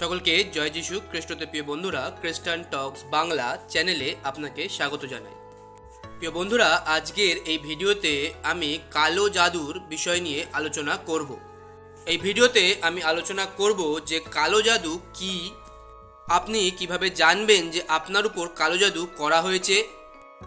সকলকে জয় যিশু, খ্রিস্টতে প্রিয় বন্ধুরা খ্রিস্টান টক্স বাংলা চ্যানেলে আপনাকে স্বাগত জানাই। প্রিয় বন্ধুরা, আজকের এই ভিডিওতে আমি কালো জাদুর বিষয় নিয়ে আলোচনা করব। এই ভিডিওতে আমি আলোচনা করব যে কালো জাদু কি, আপনি কীভাবে জানবেন যে আপনার উপর কালো জাদু করা হয়েছে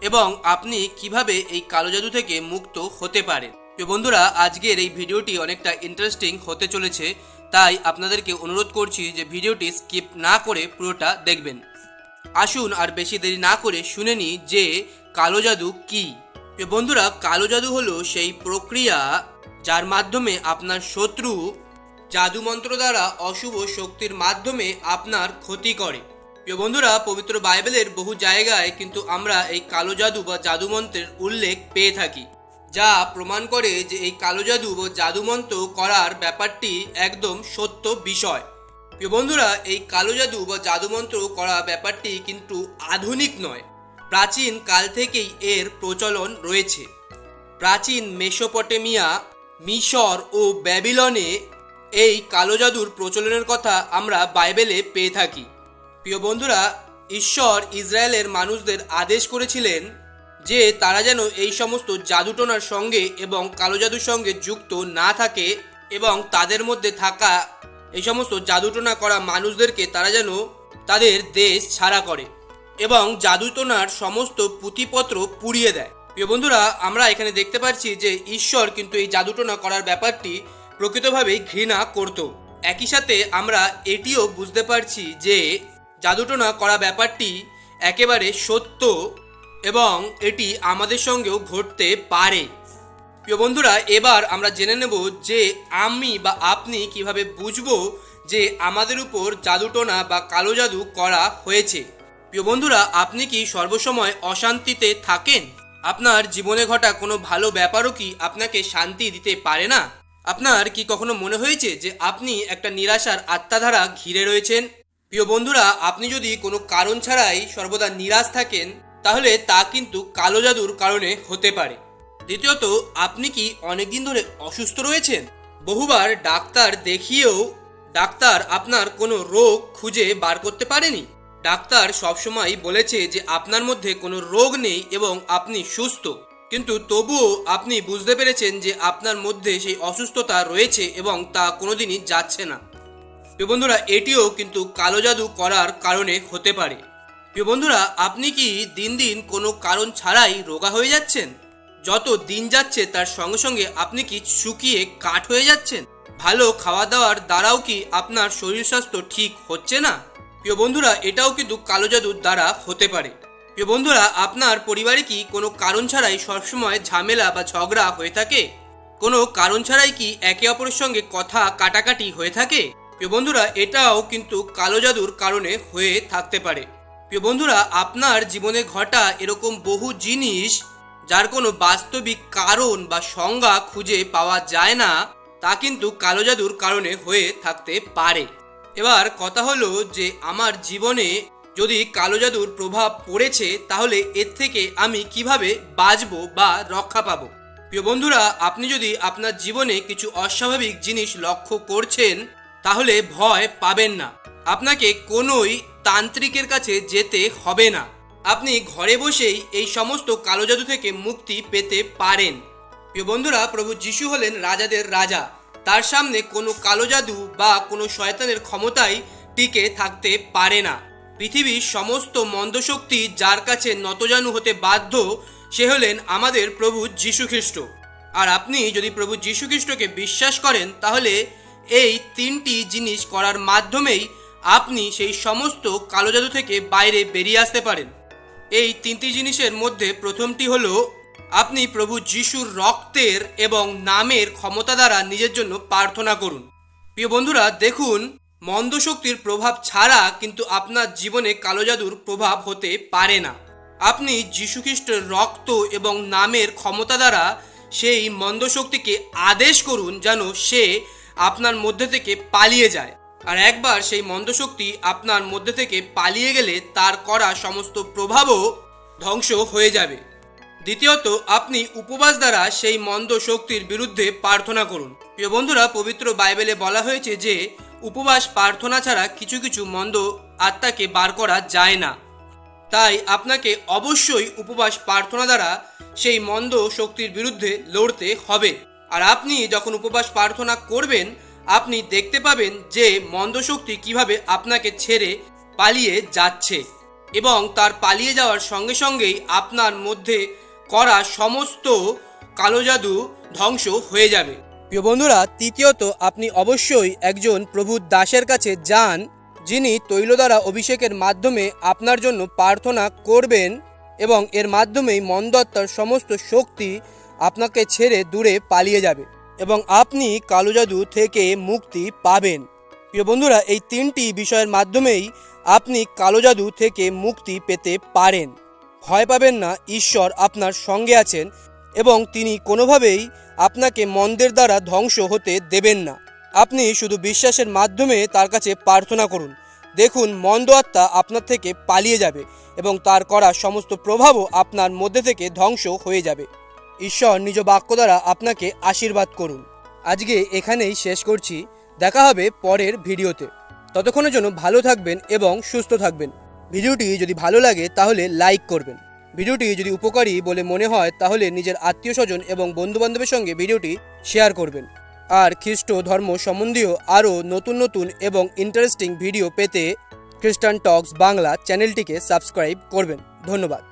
এবং আপনি কীভাবে এই কালো জাদু থেকে মুক্ত হতে পারেন। প্রিয় বন্ধুরা, আজকের এই ভিডিওটি অনেকটা ইন্টারেস্টিং হতে চলেছে, তাই আপনাদেরকে অনুরোধ করছি যে ভিডিওটি স্কিপ না করে পুরোটা দেখবেন। আসুন আর বেশি দেরি না করে শুনে নিই যে কালো জাদু কি। বন্ধুরা, কালো জাদু হলো সেই প্রক্রিয়া যার মাধ্যমে আপনার শত্রু জাদুমন্ত্র দ্বারা অশুভ শক্তির মাধ্যমে আপনার ক্ষতি করে। প্রিয় বন্ধুরা, পবিত্র বাইবেলের বহু জায়গায় কিন্তু আমরা এই কালো জাদু বা জাদুমন্ত্রের উল্লেখ পেয়ে থাকি। যা প্রমাণ করে যে এই কালো জাদু ও জাদুমন্ত্র করার ব্যাপারটি একদম সত্য বিষয়। প্রিয় বন্ধুরা, এই কালো জাদু বা জাদুমন্ত্র করা ব্যাপারটি কিন্তু আধুনিক নয়, প্রাচীন কাল থেকেই এর প্রচলন রয়েছে। প্রাচীন মেসোপটেমিয়া, মিশর ও ব্যাবিলনে এই কালো জাদুর প্রচলনের কথা আমরা বাইবেলে পেয়ে থাকি। প্রিয় বন্ধুরা, ঈশ্বর ইসরায়েলের মানুষদের আদেশ করেছিলেন যে তারা যেন এই সমস্ত জাদুটোনার সঙ্গে এবং কালো জাদুর সঙ্গে যুক্ত না থাকে এবং তাদের মধ্যে থাকা এই সমস্ত জাদুটোনা করা মানুষদেরকে তারা যেন তাদের দেশ ছাড়া করে এবং জাদুটোনার সমস্ত পুঁথিপত্র পুড়িয়ে দেয়। প্রিয় বন্ধুরা, আমরা এখানে দেখতে পাচ্ছি যে ঈশ্বর কিন্তু এই জাদুটোনা করার ব্যাপারটি প্রকৃতভাবেই ঘৃণা করত। একই সাথে আমরা এটিও বুঝতে পারছি যে জাদুটোনা করা ব্যাপারটি একেবারে সত্য এবং এটি আমাদের সঙ্গেও ঘটতে পারে। প্রিয় বন্ধুরা, এবার আমরা জেনে নেব যে আমি বা আপনি কীভাবে বুঝব যে আমাদের উপর জাদুটোনা বা কালো জাদু করা হয়েছে। প্রিয় বন্ধুরা, আপনি কি সর্বসময় অশান্তিতে থাকেন? আপনার জীবনে ঘটা কোনো ভালো ব্যাপারও কি আপনাকে শান্তি দিতে পারে না? আপনার কি কখনো মনে হয়েছে যে আপনি একটা নিরাশার আত্মাধারা ঘিরে রয়েছেন? প্রিয় বন্ধুরা, আপনি যদি কোনো কারণ ছাড়াই সর্বদা নিরাশ থাকেন তাহলে তা কিন্তু কালো জাদুর কারণে হতে পারে। দ্বিতীয়ত, আপনি কি অনেকদিন ধরে অসুস্থ রয়েছেন? বহুবার ডাক্তার দেখিয়েও ডাক্তার আপনার কোনো রোগ খুঁজে বার করতে পারেনি। ডাক্তার সবসময় বলেছে যে আপনার মধ্যে কোনো রোগ নেই এবং আপনি সুস্থ। কিন্তু তবুও আপনি বুঝতে পেরেছেন যে আপনার মধ্যে সেই অসুস্থতা রয়েছে এবং তা কোনোদিনই যাচ্ছে না। বন্ধুরা, এটিও কিন্তু কালো জাদু করার কারণে হতে পারে। প্রিয় বন্ধুরা, আপনি কি দিন দিন কোনো কারণ ছাড়াই রোগা হয়ে যাচ্ছেন? যত দিন যাচ্ছে, তার সঙ্গে সঙ্গে আপনি কি শুকিয়ে কাঠ হয়ে যাচ্ছেন? ভালো খাওয়া দাওয়ার দ্বারাও কি আপনার শরীর স্বাস্থ্য ঠিক হচ্ছে না? প্রিয় বন্ধুরা, এটাও কিন্তু কালো জাদুর দ্বারা হতে পারে। প্রিয় বন্ধুরা, আপনার পরিবারে কি কোনো কারণ ছাড়াই সবসময় ঝামেলা বা ঝগড়া হয়ে থাকে? কোনো কারণ ছাড়াই কি একে অপরের সঙ্গে কথা কাটাকাটি হয়ে থাকে? প্রিয় বন্ধুরা, এটাও কিন্তু কালো জাদুর কারণে হয়ে থাকতে পারে। প্রিয় বন্ধুরা, আপনার জীবনে ঘটা এরকম বহু জিনিস যার কোনো বাস্তবিক কারণ বা সংজ্ঞা খুঁজে পাওয়া যায় না, তা কিন্তু কালো জাদুর কারণে হয়ে থাকতে পারে। এবার কথা হলো যে, আমার জীবনে যদি কালো জাদুর প্রভাব পড়েছে, তাহলে এর থেকে আমি কীভাবে বাঁচবো বা রক্ষা পাবো? প্রিয় বন্ধুরা, আপনি যদি আপনার জীবনে কিছু অস্বাভাবিক জিনিস লক্ষ্য করছেন, তাহলে ভয় পাবেন না। আপনাকে কোনোই তান্ত্রিকের কাছে যেতে হবে না। আপনি ঘরে বসেই এই সমস্ত কালো জাদু থেকে মুক্তি পেতে পারেন। প্রিয় বন্ধুরা, প্রভু যিশু হলেন রাজাদের রাজা। তার সামনে কোনো কালো জাদু বা কোনো শয়তানের ক্ষমতাই টিকে থাকতে পারে না। পৃথিবীর সমস্ত মন্দশক্তি যার কাছে নতজানু হতে বাধ্য, সে হলেন আমাদের প্রভু যীশু খ্রিস্ট। আর আপনি যদি প্রভু যীশু খ্রিস্টকে বিশ্বাস করেন, তাহলে এই তিনটি জিনিস করার মাধ্যমেই আপনি সেই সমস্ত কালো জাদু থেকে বাইরে বেরিয়ে আসতে পারেন। এই তিনটি জিনিসের মধ্যে প্রথমটি হল, আপনি প্রভু যিশুর রক্তের এবং নামের ক্ষমতা দ্বারা নিজের জন্য প্রার্থনা করুন। প্রিয় বন্ধুরা, দেখুন, মন্দ শক্তির প্রভাব ছাড়া কিন্তু আপনার জীবনে কালো জাদুর প্রভাব হতে পারে না। আপনি যীশুখ্রিস্টের রক্ত এবং নামের ক্ষমতা দ্বারা সেই মন্দ শক্তিকে আদেশ করুন যেন সে আপনার মধ্যে থেকে পালিয়ে যায়। আর একবার সেই মন্দ শক্তি আপনার মধ্যে থেকে পালিয়ে গেলে তার করা সমস্ত প্রভাবও ধ্বংস হয়ে যাবে। দ্বিতীয়ত, আপনি উপবাস দ্বারা সেই মন্দ শক্তির বিরুদ্ধে প্রার্থনা করুন। প্রিয় বন্ধুরা, পবিত্র বাইবেলে বলা হয়েছে যে, উপবাস প্রার্থনা ছাড়া কিছু কিছু মন্দ আত্মাকে বার করা যায় না। তাই আপনাকে অবশ্যই উপবাস প্রার্থনা দ্বারা সেই মন্দ শক্তির বিরুদ্ধে লড়তে হবে। আর আপনি যখন উপবাস প্রার্থনা করবেন আপনি দেখতে পাবেন যে মন্দ শক্তি কীভাবে আপনাকে ছেড়ে পালিয়ে যাচ্ছে এবং তার পালিয়ে যাওয়ার সঙ্গে সঙ্গেই আপনার মধ্যে করা সমস্ত কালো জাদু ধ্বংস হয়ে যাবে। প্রিয় বন্ধুরা, তৃতীয়ত আপনি অবশ্যই একজন প্রভু দাসের কাছে যান, যিনি তৈল দ্বারা অভিষেকের মাধ্যমে আপনার জন্য প্রার্থনা করবেন এবং এর মাধ্যমেই মন্দত্তার সমস্ত শক্তি আপনাকে ছেড়ে দূরে পালিয়ে যাবে। এবং আপনি কালো জাদু থেকে মুক্তি পাবেন। প্রিয় বন্ধুরা, এই তিনটি বিষয়ের মাধ্যমেই আপনি কালো জাদু থেকে মুক্তি পেতে পারেন। ভয় পাবেন না, ঈশ্বর আপনার সঙ্গে আছেন এবং তিনি কোনোভাবেই আপনাকে মন্দের দ্বারা ধ্বংস হতে দেবেন না। আপনি শুধু বিশ্বাসের মাধ্যমে তার কাছে প্রার্থনা করুন। দেখুন, মন্দ আত্মা আপনার থেকে পালিয়ে যাবে এবং তার করা সমস্ত প্রভাবও আপনার মধ্যে থেকে ধ্বংস হয়ে যাবে। ঈশ্বর নিজ বাক্য দ্বারা আপনাকে আশীর্বাদ করুন। আজকে এখানেই শেষ করছি। দেখা হবে পরের ভিডিওতে। ততক্ষণের জন্য ভালো থাকবেন এবং সুস্থ থাকবেন। ভিডিওটি যদি ভালো লাগে তাহলে লাইক করবেন। ভিডিওটি যদি উপকারী বলে মনে হয় তাহলে নিজের আত্মীয় স্বজন এবং বন্ধুবান্ধবের সঙ্গে ভিডিওটি শেয়ার করবেন। আর খ্রিস্ট ধর্ম সম্বন্ধীয় আরও নতুন নতুন এবং ইন্টারেস্টিং ভিডিও পেতে খ্রিস্টান টক্স বাংলা চ্যানেলটিকে সাবস্ক্রাইব করবেন। ধন্যবাদ।